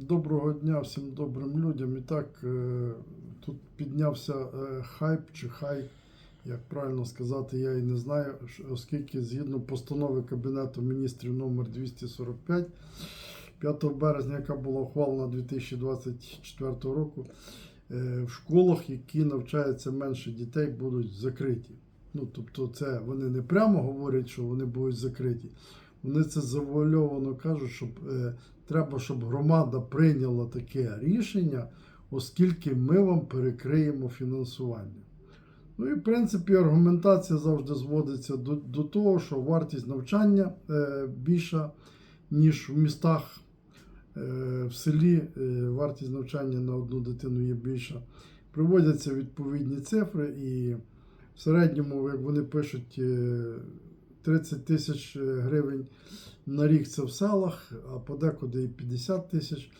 Доброго дня всім добрим людям. І так, е, тут піднявся е, хайп чи хай, як правильно сказати, я і не знаю, оскільки згідно постанови Кабінету міністрів номер 245 5 березня, яка була ухвалена 2024 року, е, в школах, які навчаються менше дітей, будуть закриті. Ну, тобто, це вони не прямо говорять, що вони будуть закриті. Вони це завуальовано кажуть, щоб треба, щоб громада прийняла таке рішення, оскільки ми вам перекриємо фінансування. Ну і в принципі аргументація завжди зводиться до, до того, що вартість навчання е, більша, ніж в містах. Е, в селі е, вартість навчання на одну дитину є більша. Приводяться відповідні цифри, і в середньому, як вони пишуть, е, 30 тисяч гривень на рік це в селах, а подекуди і 50 тисяч.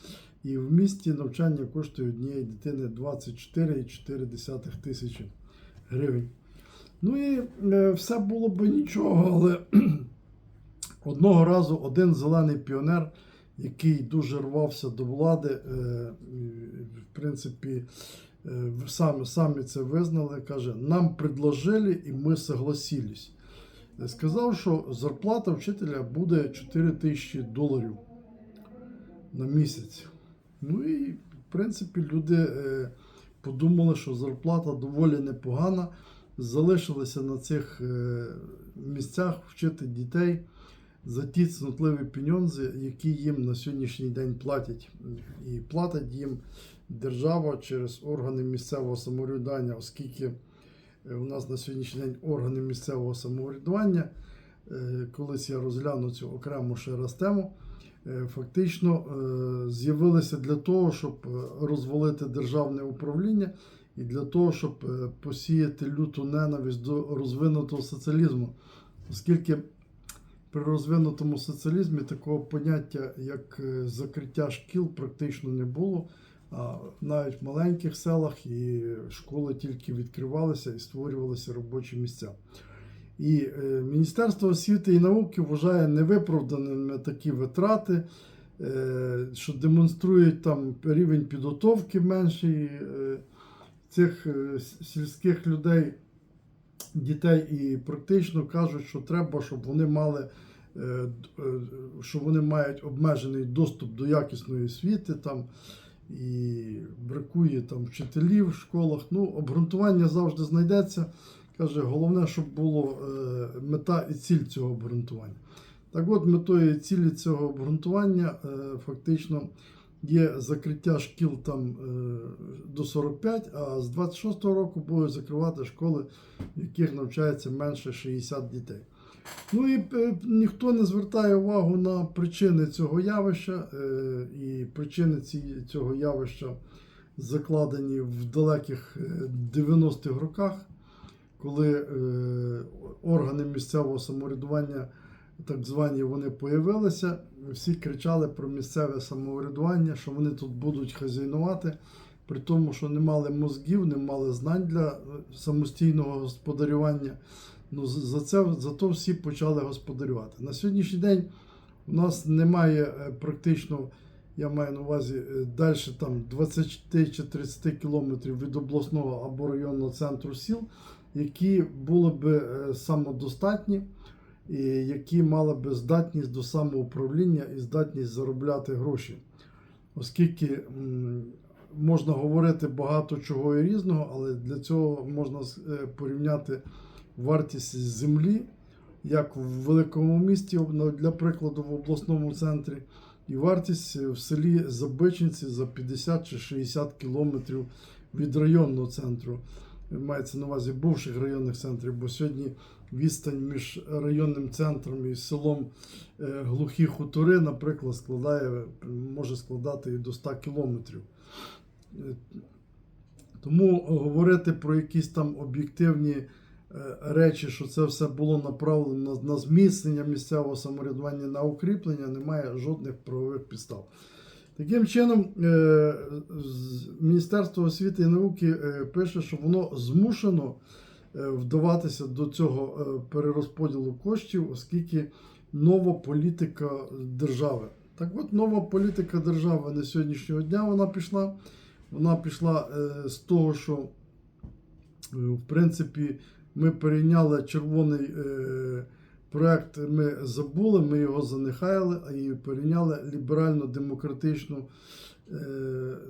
І в місті навчання коштує однієї дитини 24,4 тисячі гривень. Ну і е, все було би нічого, але одного разу один зелений піонер, який дуже рвався до влади, е, в принципі, е, самі, самі це визнали, каже, нам предложили і ми согласились. Сказав, що зарплата вчителя буде 4 тисячі доларів на місяць. Ну і, в принципі, люди е, подумали, що зарплата доволі непогана. Залишилися на цих е, місцях вчити дітей за ті цнотливі пеньонзи, які їм на сьогоднішній день платять. І платить їм держава через органи місцевого самоврядування, оскільки у нас на сьогоднішній день органи місцевого самоврядування. е, Колись я розгляну цю окрему ще раз тему. е, Фактично е, з'явилися для того, щоб е, розвалити державне управління і для того, щоб е, посіяти люту ненависть до розвинутого соціалізму. Оскільки при розвинутому соціалізмі такого поняття, як е, закриття шкіл, практично не було. Навіть в маленьких селах і школи тільки відкривалися і створювалися робочі місця. І е, Міністерство освіти і науки вважає невиправданими такі витрати, е, що демонструють там рівень підготовки менший е, цих сільських людей, дітей, і практично кажуть, що треба, щоб вони мали. Що вони мають обмежений доступ до якісної освіти, там і бракує там вчителів в школах. Ну, обґрунтування завжди знайдеться. Каже, головне, щоб було е, мета і ціль цього обґрунтування. Так от, метою і цілі цього обґрунтування е, фактично є закриття шкіл там е, до 45, а з 26-го року будуть закривати школи, в яких навчається менше 60 дітей. Ну і е, ніхто не звертає увагу на причини цього явища, е, і причини цього явища закладені в далеких е, 90-х роках, коли е, органи місцевого самоврядування, так звані, вони появилися. Всі кричали про місцеве самоврядування, що вони тут будуть хазяйнувати, при тому, що не мали мозгів, не мали знань для е, самостійного господарювання. Ну, за це зато всі почали господарювати. На сьогоднішній день у нас немає е, практично, я маю на увазі далі там 20 чи 30 кілометрів від обласного або районного центру сіл, які були б е, самодостатні, і які мали б здатність до самоуправління і здатність заробляти гроші. Оскільки можна говорити багато чого і різного, але для цього можна е, порівняти вартість землі, як в великому місті, для прикладу, в обласному центрі, і вартість в селі Забичинці за 50 чи 60 кілометрів від районного центру. Мається на увазі бувших районних центрів, бо сьогодні відстань між районним центром і селом е, глухі хутори, наприклад, складає, може складати і до 100 кілометрів. Е, Тому говорити про якісь там об'єктивні речі, що це все було направлено на, зміцнення місцевого самоврядування, на укріплення, немає жодних правових підстав. Таким чином, е, Міністерство освіти і науки е, пише, що воно змушено е, вдаватися до цього е, перерозподілу коштів, оскільки нова політика держави. Так от нова політика держави на сьогоднішнього дня вона пішла. Вона пішла е, з того, що е, в принципі ми перейняли червоний е, проект, ми забули, ми його занехаяли і перейняли ліберально-демократичну е,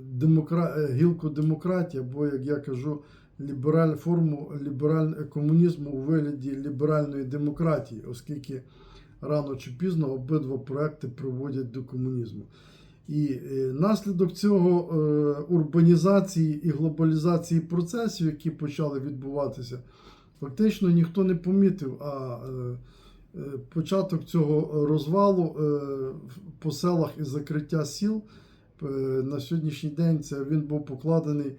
демокра... е, гілку демократії, або, як я кажу, лібераль... форму лібераль... комунізму у вигляді ліберальної демократії, оскільки рано чи пізно обидва проекти приводять до комунізму. І е, наслідок цього е, урбанізації і глобалізації процесів, які почали відбуватися, фактично ніхто не помітив. А е, е, початок цього розвалу е, по селах і закриття сіл на сьогоднішній день це він був покладений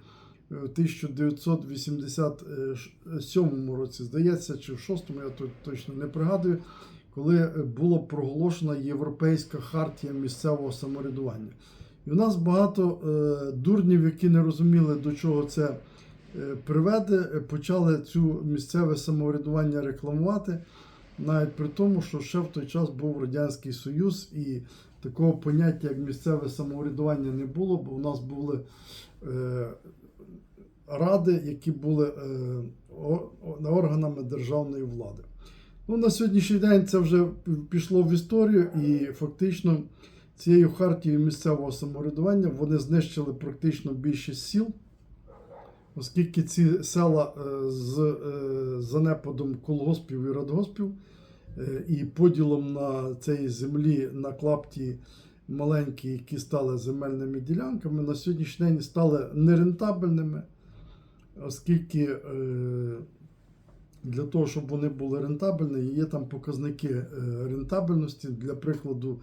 в 1987 році, здається, чи в 6-му, я тут точно не пригадую, коли була проголошена Європейська хартія місцевого самоврядування. І у нас багато дурнів, які не розуміли, до чого це приведе, почали цю місцеве самоврядування рекламувати, навіть при тому, що ще в той час був Радянський Союз і такого поняття, як місцеве самоврядування, не було, бо у нас були е, ради, які були е, органами державної влади. Ну, на сьогоднішній день це вже пішло в історію, і фактично цією хартією місцевого самоврядування вони знищили практично більшість сіл, оскільки ці села е, з е, занепадом колгоспів і радгоспів е, і поділом на цій землі на клапті маленькі, які стали земельними ділянками, на сьогоднішній день стали нерентабельними, оскільки для того, щоб вони були рентабельні, є там показники рентабельності. Для прикладу,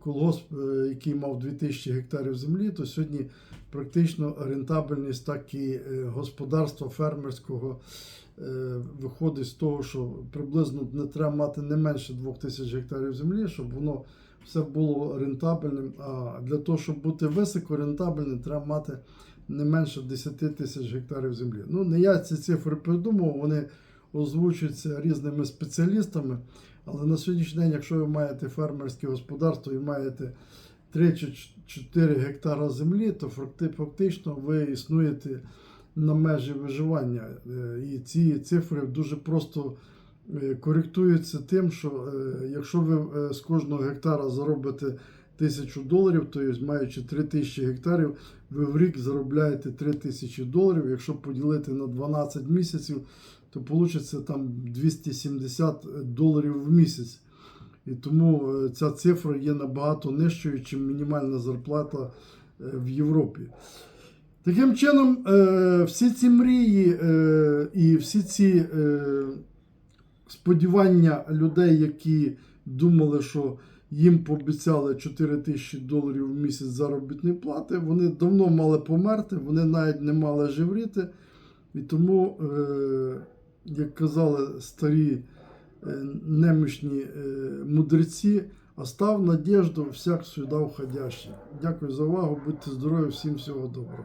колгосп, е, який мав 2000 гектарів землі, то сьогодні практично рентабельність, так і е, господарства фермерського е, виходить з того, що приблизно не треба мати не менше 2000 гектарів землі, щоб воно все було рентабельним. А для того, щоб бути високорентабельним, треба мати не менше 10 тисяч гектарів землі. Ну, не я ці цифри придумав, вони озвучуються різними спеціалістами. Але на сьогоднішній день, якщо ви маєте фермерське господарство і маєте 3 чи 4 гектара землі, то фактично ви існуєте на межі виживання. Е, І ці цифри дуже просто е, коректуються тим, що е, якщо ви з кожного гектара заробите тисячу доларів, то маючи 3 тисячі гектарів, ви в рік заробляєте 3 тисячі доларів. Якщо поділити на 12 місяців, то вийде там 270 доларів в місяць. І тому е, ця цифра є набагато нижчою, ніж мінімальна зарплата е, в Європі. Таким чином, е, всі ці мрії і всі ці сподівання людей, які думали, що їм пообіцяли 4 тисячі доларів в місяць заробітної плати, вони давно мали померти, вони навіть не мали живріти. І тому, як казали старі е, немічні е, мудреці, остав надіжду всяк сюди входящий. Дякую за увагу, будьте здорові, всім всього доброго.